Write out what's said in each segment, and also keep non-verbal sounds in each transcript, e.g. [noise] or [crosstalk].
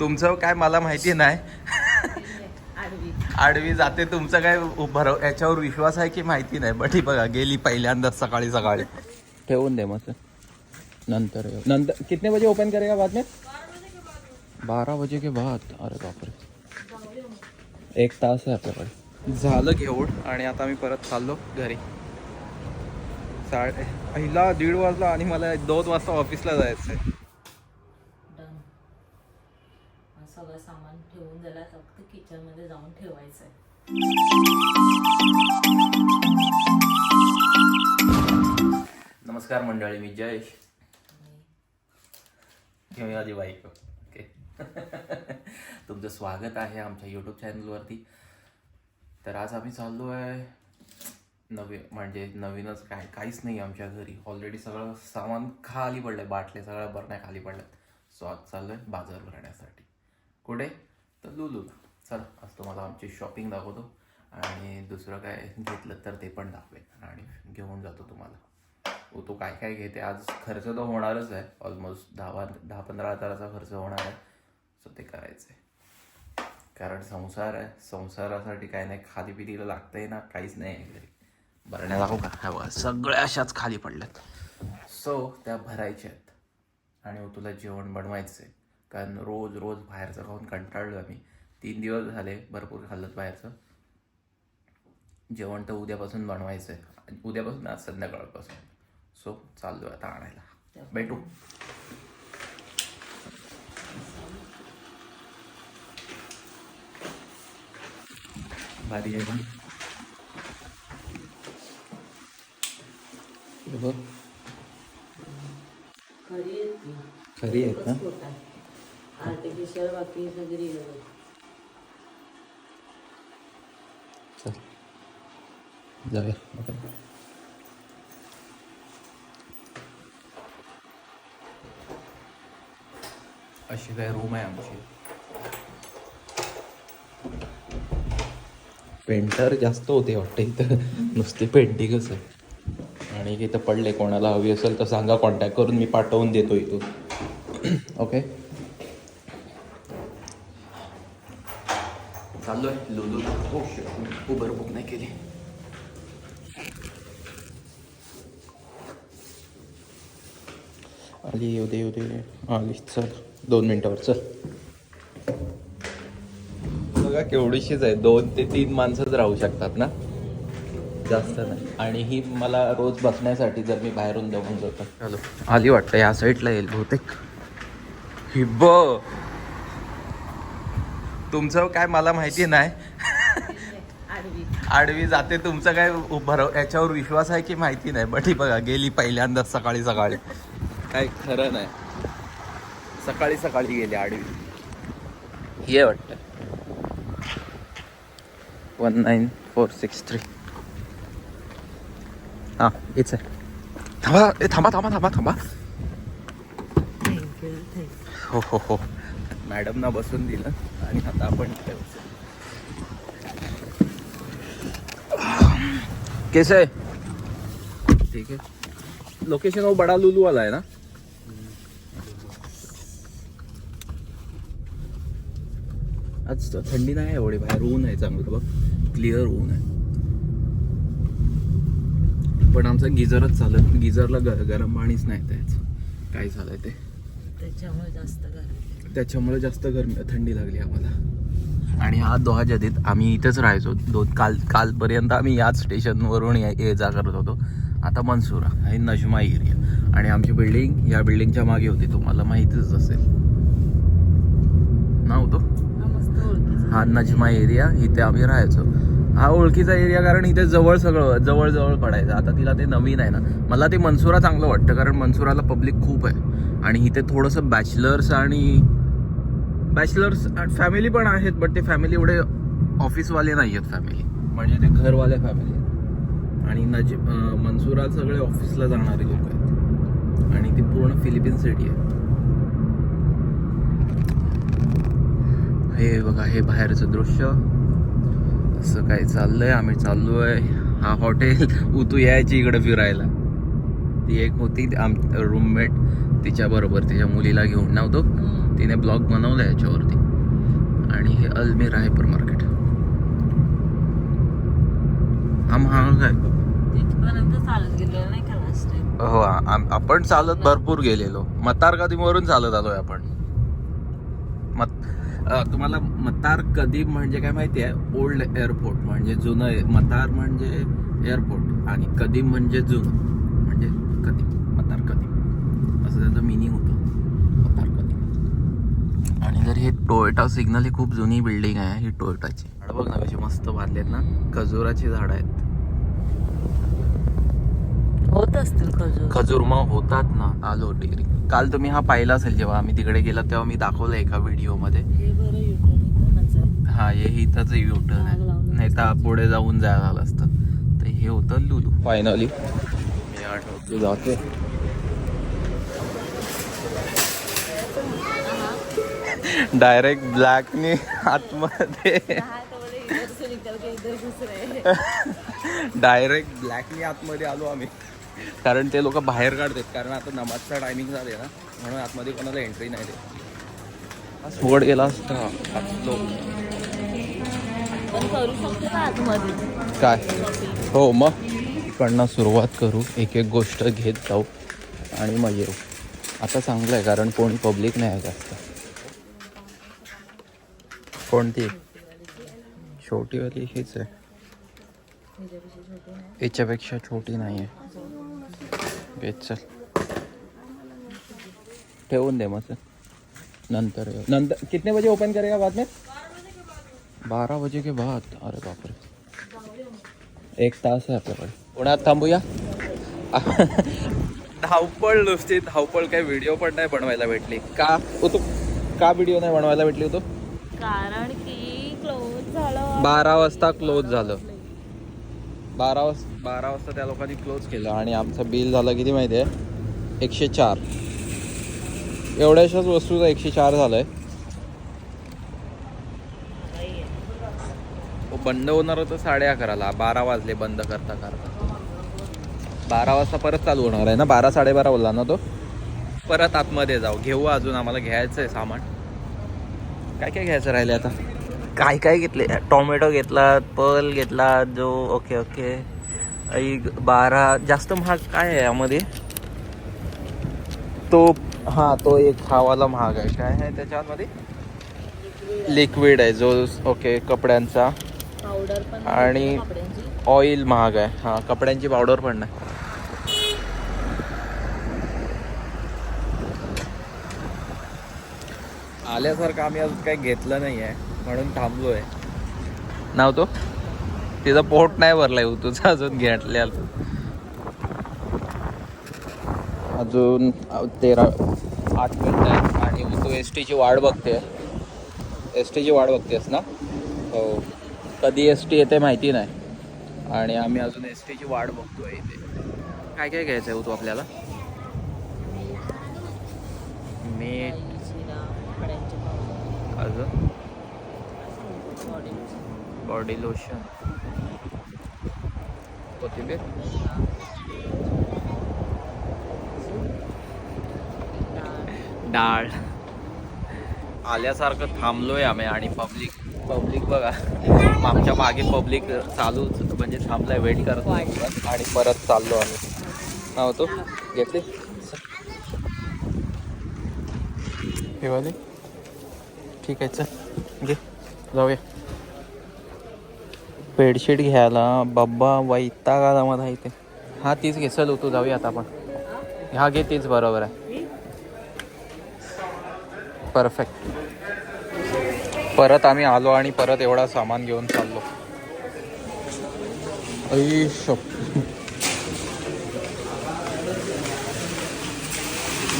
तुमचं काय मला माहिती नाही. आडवी. जाते तुमचं काय भरव याच्यावर विश्वास आहे की माहिती नाही? बट ही बघा गेली पहिल्यांदाच सकाळी सकाळी. ठेवून दे मग नंतर. नंतर कितने बजे ओपन करेगा बाद में? बारा बजे के बाद. अरे बापरे. एक तास आहे आपल्याकडे झालं घेऊन आणि आता मी परत चाललो घरी. साडे पहिला दीड वाजला आणि मला दोन वाजता ऑफिसला जायचं आहे डन सगळं सामान ठेवून झालं फक्त किचनमध्ये जाऊन ठेवायचं आहे नमस्कार मंडळी मी जयेश. घेऊया आधी बाईक ओके. [laughs] तुमचं स्वागत आहे आमच्या यूट्यूब चॅनलवरती तर आज आम्ही चाललो आहे नवी म्हणजे नवीनच काय काहीच नाही आमच्या घरी. ऑलरेडी सगळं सामान खाली पडलं आहे बाटले सगळ्या बरण्या खाली पडल्यात. सो आज चाललो आहे बाजार भरण्यासाठी. कुठे? तर लुलूला. चला आज तुम्हाला आमची शॉपिंग दाखवतो. आणि दुसरं काय घेतलं तर ते पण दाखवेन. आणि घेऊन जातो तुम्हाला. व तो काय काय घेते? आज खर्च तर होणारच आहे. ऑलमोस्ट दहा दहा पंधरा हजाराचा खर्च होणार आहे. सो ते करायचं आहे कारण संसार आहे. संसारासाठी काय नाही. खाली पितीला लागतंय ना. काहीच नाही आहे घरी. भरण्या दाखवू का? हा बघा सगळ्या अशाच खाली पडल्यात. सो त्या भरायच्या आहेत. आणि मग तुला जेवण बनवायचं आहे कारण रोज रोज बाहेरचं खाऊन कंटाळलो आम्ही. तीन दिवस झाले भरपूर खाल्लं बाहेरचं. जेवण तर उद्यापासून बनवायचं आहे. उद्यापासून ना संध्याकाळपासून. सो चाललो आता आणायला. भेटू. भारी आहे पण. बघ. खरी आहेत ना? आर्टिफिशियल बाकी सगळी जाऊया. ओके अशी काय रूम आहे आमची. पेंटर जास्त होते वाटतं इथं. नुसते पेंटिंगच आहे. आणि इथं पडले कोणाला हवी असेल तर सांगा कॉन्टॅक्ट करून मी पाठवून देतो इथून. [clears throat] ओके चाललो आहे लुलू हो उबर बुक नाही केली. आली येऊ दे येऊ दे. आली चल. दोन मिनटावर चल. बघा केवढीशीच आहे. दोन ते तीन माणसंच राहू शकतात ना? जास्त नाही. आणि ही मला रोज बसण्यासाठी जर मी बाहेरून जाऊन जातो. आली वाटतं या साईडला येईल बहुतेक. हिब्ब! तुमचं काय मला माहिती नाही. आडवी. आडवी जाते तुमचं काय भरव याच्यावर विश्वास आहे की माहिती नाही? बट ही बघा गेली पहिल्यांदाच सकाळी सकाळी. काय खरं नाही. सकाळी सकाळी गेली आडवी. ये वाटतं. One nine four six three हां इट्स आहे. थांबा थांबा थांबा थांबा थांबा. हो हो हो. मॅडमना बसून दिलं आणि आता आपण इथे बसू. केस आहे ठीक आहे. लोकेशन हो बडा लुलू वाला आहे ना? आज थंडी नाही आहे एवढी बाहेर ऊन आहे चांगलं बघ. क्लिअर ऊन आहे. पण आमचं गिझरच चालत गिझरला गरम पाणीच नाही त्याच. काय झालंय ते? त्याच्यामुळे जास्त गरम. त्याच्यामुळे जास्त गरमी थंडी लागली आम्हाला. आणि हा दोहा जदीत आम्ही इथेच राहायचो. दोन काल कालपर्यंत आम्ही याच स्टेशनवरून ये जा करत होतो. आता मनसुरा हे नजमा एरिया आणि आमची बिल्डिंग या बिल्डिंगच्या मागे होती. तुम्हाला माहितीच असेल. ना होतो हा हा नजमा एरिया इथे आम्ही राहायचो. हा ओळखीचा एरिया कारण इथे जवळ सगळं जवळ जवळ पडायचं. आता तिला ते नवीन आहे ना. मला ते मनसुरा चांगलं वाटतं. कारण मनसुराला पब्लिक खूप आहे. आणि इथे थोडंसं बॅचलर्स आणि बॅचलर्स फॅमिली पण आहेत बट ते फॅमिली एवढे ऑफिसवाले नाही आहेत फॅमिली म्हणजे ते घरवाले फॅमिली आणि नज अं, मनसुरात सगळे ऑफिसला जाणारे लोक आहेत. आणि ती पूर्ण फिलिपिन सिटी आहे. हे बघा हे बाहेरचं दृश्य. असं काय चाललंय? आम्ही चाललोय. हा हॉटेल [laughs] उतू यायची इकडे फिरायला. ती एक होती आम रूममेट तिच्या बरोबर तिच्या मुलीला घेऊन. नव्हतो. तिने ब्लॉग बनवला याच्यावरती. आणि हे अल्मेरा हायपर मार्केट हा महाग आहे. हो आपण चालत भरपूर गेलेलो. मतार कदीमवरून चालत आलोय आपण. मत तुम्हाला मतार कदीम म्हणजे काय माहिती आहे? ओल्ड एअरपोर्ट म्हणजे जुनं मतार म्हणजे एअरपोर्ट आणि कदीम म्हणजे जुनं. म्हणजे कदीम मतार कदीम असं त्याचं मिनिंग होतं. मतार आणि जर हे टोयोटा सिग्नल ही खूप जुनी बिल्डिंग आहे ही टोयोटाची. झाड बघ ना कशी मस्त बांधलेत ना खजुराची झाडं आहेत. होत असतील खजूर. खजूर मग होतात ना. आलो डिग्री काल तुम्ही हा पाहिला असेल जेव्हा आम्ही तिकडे गेला तेव्हा मी दाखवलं एका व्हिडिओमध्ये हे हा हे इथंच युटर्न आहे. नाही तर पुढे जाऊन जायला झालं असतं. तर हे होतं लुलू. फायनली मी आठवतो जाते डायरेक्ट ब्लॅकने आतमध्ये. डायरेक्ट ब्लॅकने आतमध्ये आलो आम्ही. कारण ते लोक बाहेर काढतात. कारण आता नमाजचा टायमिंग झाले ना. म्हणून आतमध्ये कोणाला एंट्री नाही देत. सोड गेला असता. काय? हो मग? इकडनं सुरुवात करू. एक एक गोष्ट घेत जाऊ. आणि मग येऊ. आता चांगलं आहे कारण कोणी पब्लिक नाही आहे जास्त. कोणती? छोटीवाली हीच आहे. याच्यापेक्षा छोटी नाही आहे घेत चल. ठेवून दे मग सर नंतर नंतर कितने बजे ओपन करेगा बाद में? बारा बजे के बाद. अरे बापरे. एक तास आहे आपल्याकडे पुण्यात थांबूया? धावपळ नुसती. धावपळ काही व्हिडिओ पण नाही बनवायला भेटली. का? तू का व्हिडिओ नाही बनवायला भेटली होतो कारण की क्लोज झालं. बारा वाजता क्लोज झालं. बारा वाज बारा वाजता त्या लोकांनी क्लोज केलं आणि आमचं बिल झालं किती माहिती आहे एकशे चार. एवढ्याशाच वस्तूचा एकशे चार झालंय. तो बंद होणार होतं साडे अकराला. बारा वाजले बंद करता करता. बारा वाजता परत चालू होणार आहे ना? बारा साडेबारा बोलला ना तो? परत आतमध्ये जाऊ. घेऊ अजून आम्हाला घ्यायचं आहे सामान. काय काय घ्यायचं राहिले आता? काय काय घेतले? टोमॅटो घेतला पर्ल घेतला जो ओके ओके. एक बारा जास्त महाग काय आहे यामध्ये? तो हा तो एक खावाला महाग आहे. काय आहे त्याच्यामध्ये? लिक्विड आहे जो ओके कपड्यांचा. पावडर आणि-. ऑइल महाग आहे. हा कपड्यांची पावडर पण नाही. आल्यासारखं आम्ही अजून काही घेतलं नाही आहे म्हणून थांबलो आहे नाव तो? तिचं पोट नाही भरलाय तुझं अजून घेतल्या अजून तेरा आठ मिनिट आहे आणि तू एस टीची वाट बघते एस टीची वाट बघतेस ना? हो. कधी एस टी येते माहिती नाही. आणि आम्ही अजून एस टीची वाट बघतोय इथे. काय काय घ्यायचं आहे तू आपल्याला? मीठ. Lotion. बॉडी लोशन कोथिंबीर? डाळ. आल्यासारखं थांबलोय आम्ही आणि पब्लिक पब्लिक बघा. आमच्या मागे पब्लिक चालूच म्हणजे थांबलाय वेट करत आणि परत चाललो आम्ही. हा होतो घेतली? हे वाले? ठीक आहे चल. घे. जाऊया. बेडशीट घ्यायला. बाबा का आला आहे ते. हा तीच घे. चल तू जाऊया आता आपण. हा घे तीच. बरोबर आहे. परफेक्ट परत आम्ही आलो आणि परत एवढा सामान घेऊन चाललो. आई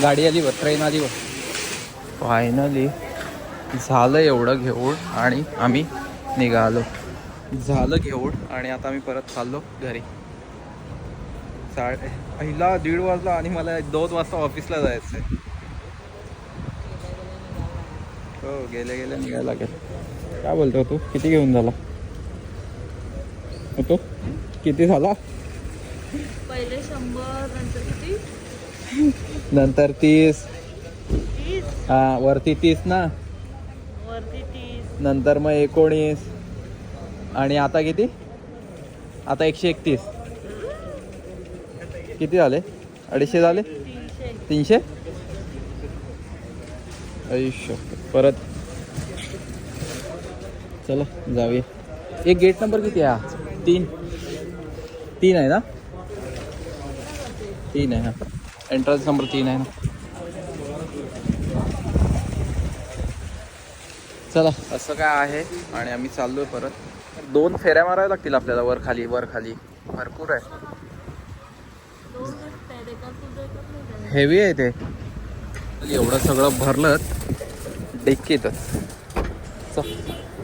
गाडी आली व ट्रेन आली व फायनली झालं एवढं घेऊन आणि आम्ही निघालो. झालं घेऊन आणि आता आम्ही परत चाललो घरी. साडे पहिला दीड वाजला आणि मला दोन वाजता ऑफिसला जायचं आहे हो गेले गेले निघायला लागेल. काय बोलतो तू? किती घेऊन झाला? होतो किती झाला? पहिले शंभर नंतर किती? नंतर तीस. हा वरती तीस ना? नंतर मग एकोणीस. आणि आता किती? आता एकशे एकतीस. किती झाले? अडीचशे झाले? तीनशे? आयुष्य. परत. चला जाऊया. एक गेट नंबर किती आहे हा? तीन. तीन आहे ना? तीन आहे ना? एंट्रन्स नंबर तीन आहे ना? चला. असं काय आहे आणि आम्ही चाललोय परत. दोन फेऱ्या माराव्या लागतील आपल्याला वर खाली वर खाली. भरपूर आहे. हेवी आहे ते. एवढं सगळं भरलं डेक्कीतच चल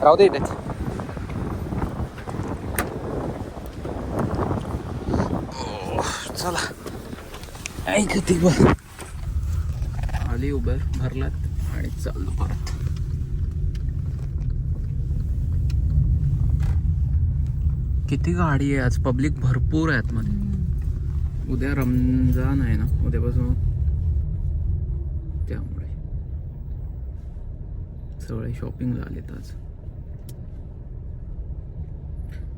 राहू दे इथेच चला. ऐक ती बर आली उबर भरलात आणि चाललो परत. किती गाडी आहे आज? पब्लिक भरपूर आहे आतमध्ये उद्या रमजान आहे ना? उद्यापासून त्यामुळे. सगळे शॉपिंगला आलेत आज.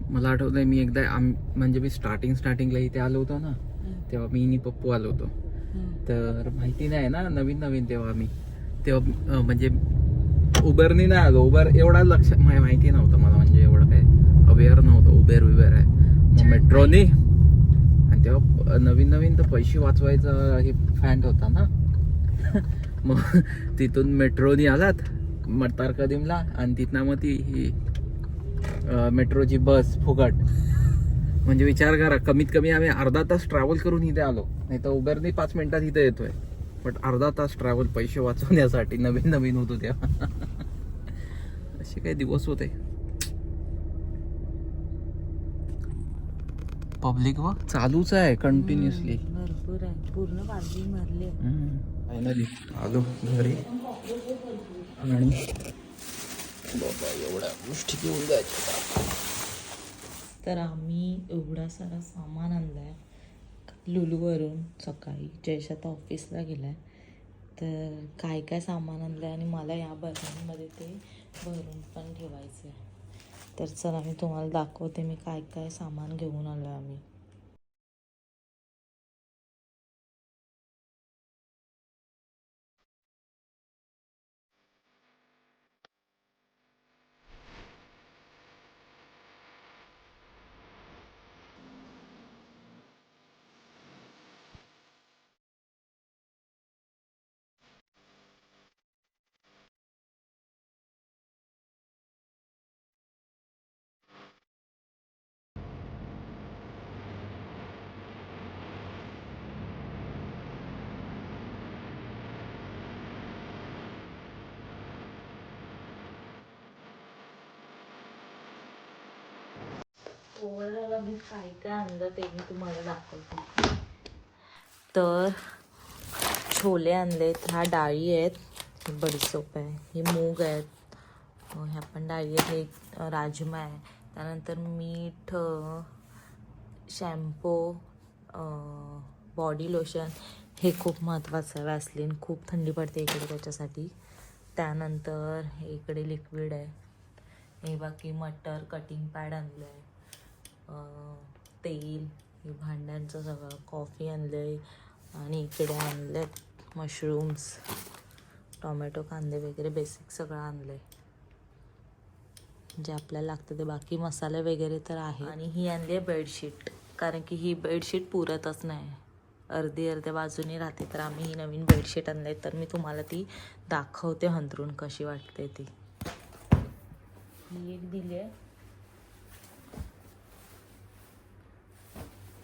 मला आठवतंय मी एकदा आम म्हणजे मी स्टार्टिंग स्टार्टिंगला इथे आलो होतो ना तेव्हा मी आणि पप्पू आलो होतो. तर माहिती नाही ना नवीन नवीन तेव्हा आम्ही तेव्हा म्हणजे उबरनी नाही आलो. उबर एवढा लक्ष मा- माहिती नव्हतं मला म्हणजे एवढं काय अवेअर नव्हतं उबेर उबेर आहे. मग मेट्रोनी आणि तेव्हा नवीन नवीन तर पैसे वाचवायचा हे फॅन्ट होता ना. [laughs] मग तिथून मेट्रोनी आलात मग तारकदीमला आणि तिथनं मग ती ही मेट्रोची बस फुकट. म्हणजे विचार करा कमीत कमी आम्ही अर्धा तास ट्रॅव्हल करून इथे आलो. नाही तर उबेरनी पाच मिनिटात इथे येतोय. बट अर्धा तास ट्रॅव्हल पैसे वाचवण्यासाठी नवीन नवीन होतो तेव्हा. [laughs] असे काही दिवस होते. पब्लिक व चालूच आहे कंटिन्युअसली भरपूर आहे. पूर्ण पार्किंग भरली आहे फायनली आलो घरी. आणि? बाबा एवढ्या गोष्टी घेऊन जायच्या तर आम्ही एवढा सारा सामान आणलाय. लुलूवरून सकाळी. जयश आता ऑफिसला गेलाय. तर काय काय सामान आणलंय आणि मला या बर्नीमध्ये ते भरून पण ठेवायचं आहे तर चला मी तुम्हाला दाखवते मी काय काय सामान घेऊन आलो आहे आम्ही. पोळ्याला मी काय काय आणलं ते मी तुम्हाला दाखवते. तर छोले आणलेत ह्या डाळी आहेत बडीसोप आहे ही मूग आहेत ह्या पण डाळी आहेत एक राजमा आहे. त्यानंतर मीठ शॅम्पू बॉडी लोशन हे खूप महत्त्वाचं आहे वॅसलिन खूप थंडी पडते इकडे त्याच्यासाठी. त्यानंतर हे इकडे लिक्विड आहे. हे बाकी मटर कटिंग पॅड आणलं आहे तेल हे भांड्यांचं सगळं कॉफी आणलं आहे आणि इकडे आणलेत मशरूम्स टोमॅटो कांदे वगैरे बेसिक सगळं आणलं आहे जे आपल्याला लागतं ते बाकी मसाले वगैरे तर आहे आणि ही आणली आहे बेडशीट कारण की ही बेडशीट पुरतच नाही. अर्धी अर्ध्या बाजूने राहते तर आम्ही ही नवीन बेडशीट आणली तर मी तुम्हाला ती दाखवते हंतरून कशी वाटते ती. ही एक दिली आहे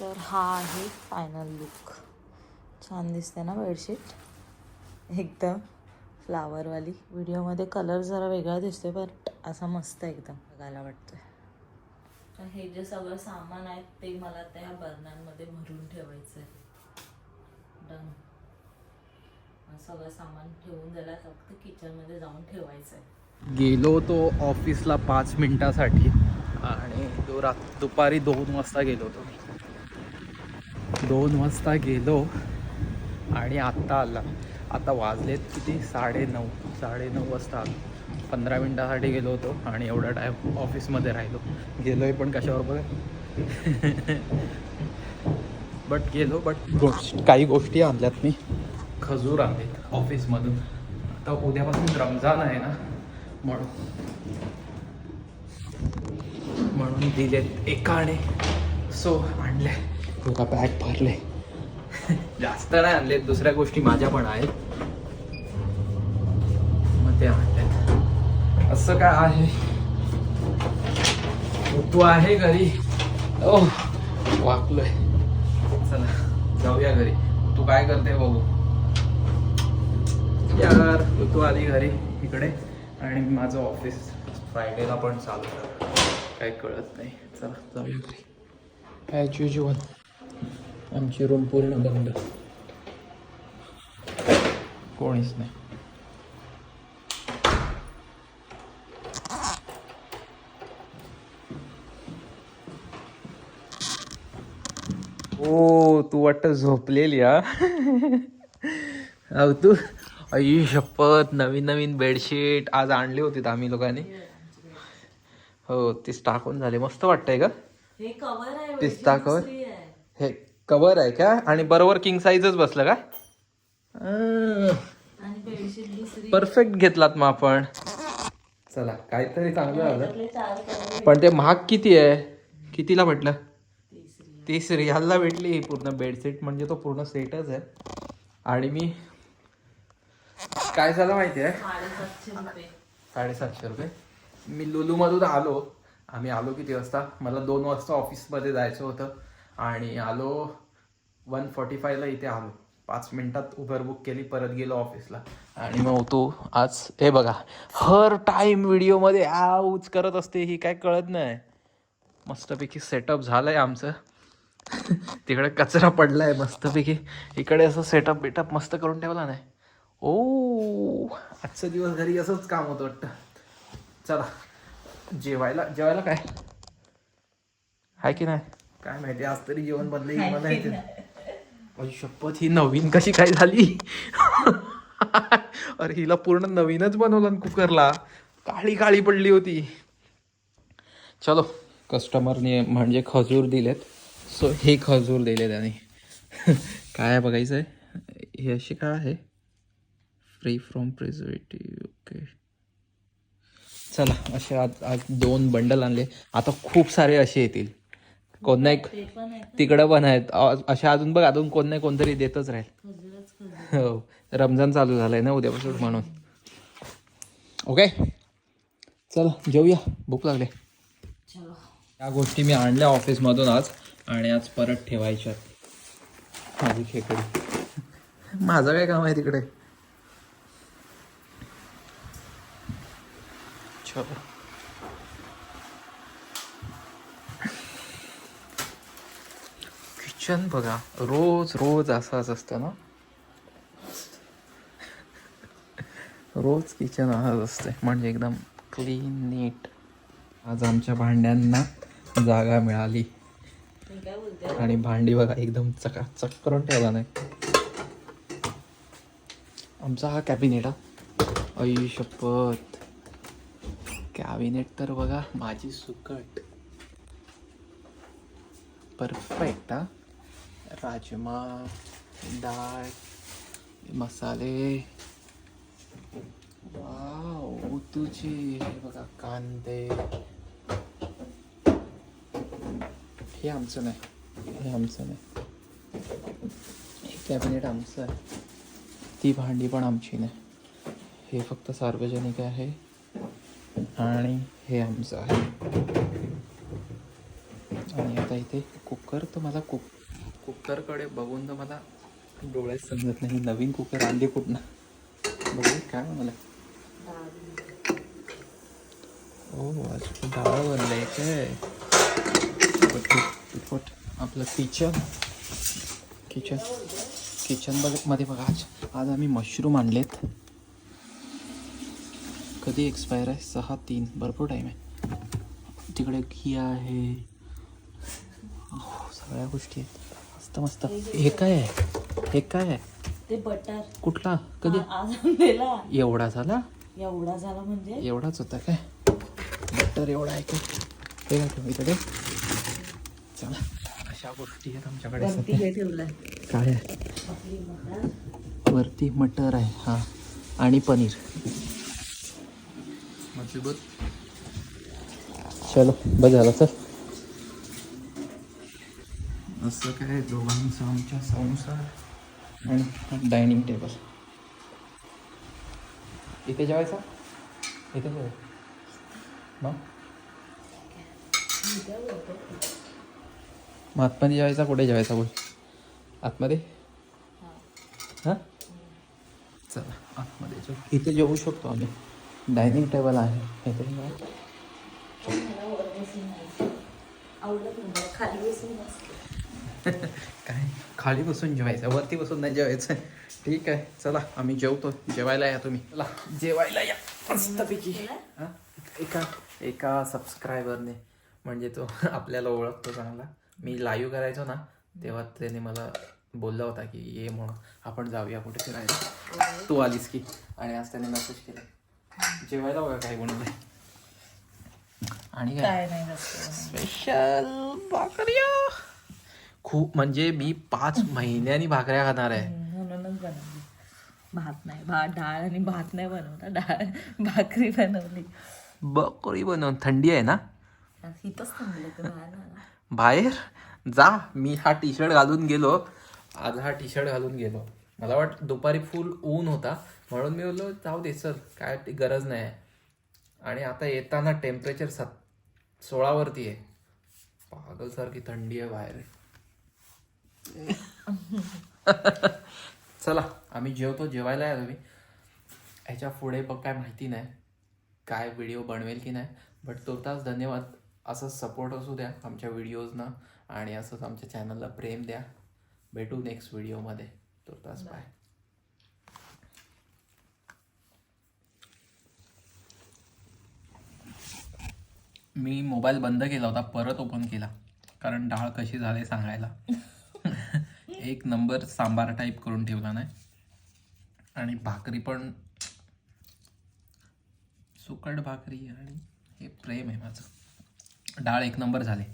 तर हा आहे फायनल लुक छान दिसते ना बेडशीट एकदम फ्लावरवाली व्हिडिओमध्ये कलर जरा वेगळा दिसतोय बट असा मस्त एकदम बघायला वाटतोय. तर हे जे सगळं सामान आहे ते मला त्या बर्नांमध्ये भरून ठेवायचं आहे डन सगळं सामान ठेवून झालं फक्त किचनमध्ये जाऊन ठेवायचं आहे गेलो तो ऑफिसला पाच मिनिटासाठी आणि दो रात दुपारी दोन वाजता गेलो होतो. मी दोन वाजता गेलो आणि आत्ता आला. आता वाजलेत किती? साडे नऊ साडे नऊ वाजता आलो. पंधरा मिनटासाठी गेलो होतो आणि एवढा टाईम ऑफिसमध्ये राहिलो. गेलोय पण कशावर बघा बट [laughs] गेलो बट गोष्ट काही गोष्टी आणल्यात मी. खजूर आणलेत ऑफिसमधून आता उद्यापासून रमजान आहे ना? म्हणून. म्हणून दिलेत एकाने. सो आणले बघा बॅग भरले जास्त नाही आणले दुसऱ्या गोष्टी माझ्या पण आहेत. मग ते असं काय आहे? तू आहे घरी? ओ वाकलोय. चला जाऊया घरी. तू काय करते बघू. यार तू आली घरी इकडे आणि माझं ऑफिस फ्रायडेला पण चालू. काही कळत नाही. चला जाऊया घरी. ॲज युजल आमची रूम पूर्ण बंद. कोणीच नाही. ओ तू वाटत झोपलेली हा? अहो तू? आई शपथ नवीन नवीन बेडशीट आज आणली होती आम्ही लोकांनी. हो तीच टाकून झाले. मस्त वाटतंय का? हे कवर आहे पिस्ता cover? दुसरी आहे. हे कवर आहे का? आणि बरोबर किंग साईजच बसलं का? परफेक्ट घेतलात मग आपण. चला काहीतरी चांगलं आलं पण ते महाग किती आहे? कितीला म्हटलं तीस रियालला भेटली ही पूर्ण बेडशीट म्हणजे तो पूर्ण सेटच आहे. आणि मी काय झालं माहिती आहे? साडेसातशे रुपये. साडेसातशे रुपये. मी लुलूमधून आलो. आम्ही आलो किती वाजता? मला दोन वाजता ऑफिसमध्ये जायचं होतं. आणि आलो वन फॉर्टी फायला इथे आलो. पाच मिनटात उबर बुक केली परत गेलो ऑफिसला आणि मग तू आज हे बघा हर टाइम व्हिडिओमध्ये आऊच करत असते ही काय कळत नाही. मस्तपैकी सेटअप झालं आहे आमचं. [laughs] तिकडे कचरा पडला आहे मस्तपैकी. इकडे असं सेटअप बिटअप मस्त करून ठेवला नाही. ओ आजचा दिवस घरी असंच काम होतं वाटतं. चला जेवायला जेवायला काय? आहे की नाही? काय माहिती आज तरी जेवण मला अरे शपथ ही नवीन कशी काय झाली? अरे हिला पूर्ण नवीनच बनवलं कुकरला. काळी काळी पडली होती. चलो कस्टमरने म्हणजे खजूर दिलेत. सो हे खजूर दिले त्याने काय बघायचं आहे हे अशी काय आहे? फ्री फ्रॉम प्रिझर्वेटिव्ह ओके चला असे आज आज दोन बंडल आणले. आता खूप सारे असे येतील. कोण नाही तिकडं पण आहेत. अशा अजून बघ अजून कोण नाही कोणतरी देतच राहील. हो रमजान चालू झालंय ना उद्यापासून म्हणून. ओके? चला जेऊया. भूक लागले. चलो. या गोष्टी मी आणल्या ऑफिसमधून आज आणि आज परत ठेवायच्या माझी खेकडी. माझं काय काम आहे तिकडे? चलो. किचन बघा. रोज रोज असाच असतं ना? रोज किचन असंच असते म्हणजे एकदम क्लीन नीट आज आमच्या भांड्यांना जागा मिळाली. आणि भांडी बघा एकदम चकाचक करून ठेवला नाही. आमचा हा कॅबिनेट हा. आई शपथ. कॅबिनेट तर बघा माझी सुकट. परफेक्ट हा. राजमा डाळ मसाले वाव तुझे हे बघा कांदे हे आमचं नाही हे आमचं नाही हे कॅबिनेट आमचं आहे ती भांडी पण आमची नाही हे फक्त सार्वजनिक आहे आणि हे आमचं आहे आणि आता इथे कुकर तर मला कुक कुकरकडे बघून तर मला डोळ्यात समजत नाही नवीन कुकर आणली कुठनं? बघू काय म्हणाला? ओ आज डाळ बनलाय काय? आपलं किचन. किचन. किचन बघमध्ये बघा आज आज आम्ही मशरूम आणलेत. कधी एक्सपायर आहे? सहा तीन. भरपूर टाईम आहे. तिकडे घी आहे. हो, सगळ्या गोष्टी आहेत. मस्त मस्त. हे काय आहे? हे काय आहे? ते बटर कुठला? कधी? आज आणलेला. एवढा झाला? एवढा झाला म्हणजे? एवढाच होता काय? बटर एवढा आहे का? हे काय ठेवू इकडे. चला अशा गोष्टी आहेत आमच्याकडे वरती सध्या. हे ठेवलंय. काय आहे? आपली मटर. वरती मटर आहे हा. आणि पनीर. मजबूत चलो बस झालं सर असं काय दोघांचा आमच्या संसार आणि डायनिंग टेबल. इथे जेवायचा? इथे जेवाय मग? मग आतमध्ये जेवायचा कुठे जेवायचा बोल. आतमध्ये? हां? चला आतमध्ये जाऊ इथे जेवू शकतो आम्ही. डायनिंग टेबल आहे. इथे जेवा. आवडत नाही खाली बसून काय? खाली बसून जेवायचं वरती बसून नाही जेवायचं. ठीक आहे चला आम्ही जेवतो. जेवायला या तुम्ही. चला जेवायला या. मस्तपैकी. हा? एका एका सबस्क्रायबरने म्हणजे तो आपल्याला ओळखतो चांगला. मी लाईव्ह करायचो ना तेव्हा त्याने मला बोलला होता की ये म्हणून आपण जाऊया कुठे फिरायला. तू आलीस की. आणि आज त्याने मेसेज केला. जेवायला बघा काय बनवलंय आणि काय? नाही स्पेशल भाकऱ्या खूप म्हणजे मी पाच [laughs] महिन्यांनी भाकऱ्या खाणार आहे. म्हणूनच बनवली. भात नाही भात डाळ आणि भात नाही बनवला डाळ भाकरी बनवली. बकरी बनवून थंडी आहे ना? इथंच थांबले ते बाहेर आला. बाहेर? जा मी हा टी शर्ट घालून गेलो. आज हा टी शर्ट घालून गेलो. मला वाट दुपारी फुल ऊन होता. म्हणून मी बोललो जाऊ दे सर काय ती गरज नाही. आहे आणि आता येताना टेम्परेचर सत सोळावरती आहे. पागलसारखी थंडी आहे बाहेर. [laughs] चला आम्ही जेवतो जेवायला या तुम्ही. ह्याच्या पुढे बघ काय माहिती नाही काय व्हिडिओ बनवेल की नाही. बट तुर्तास धन्यवाद. असंच सपोर्ट असू द्या आमच्या व्हिडिओजना आणि असंच आमच्या चॅनलला प्रेम द्या. भेटू नेक्स्ट व्हिडिओमध्ये तुर्तास बाय मी मोबाईल बंद केला होता परत ओपन केला. कारण डाळ कशी झाली सांगायला. [laughs] एक नंबर सांबार टाईप करून ठेवला नाही आणि भाकरी पण सुकट भाकरी आणि हे प्रेम आहे माझं. डाळ एक नंबर झाले.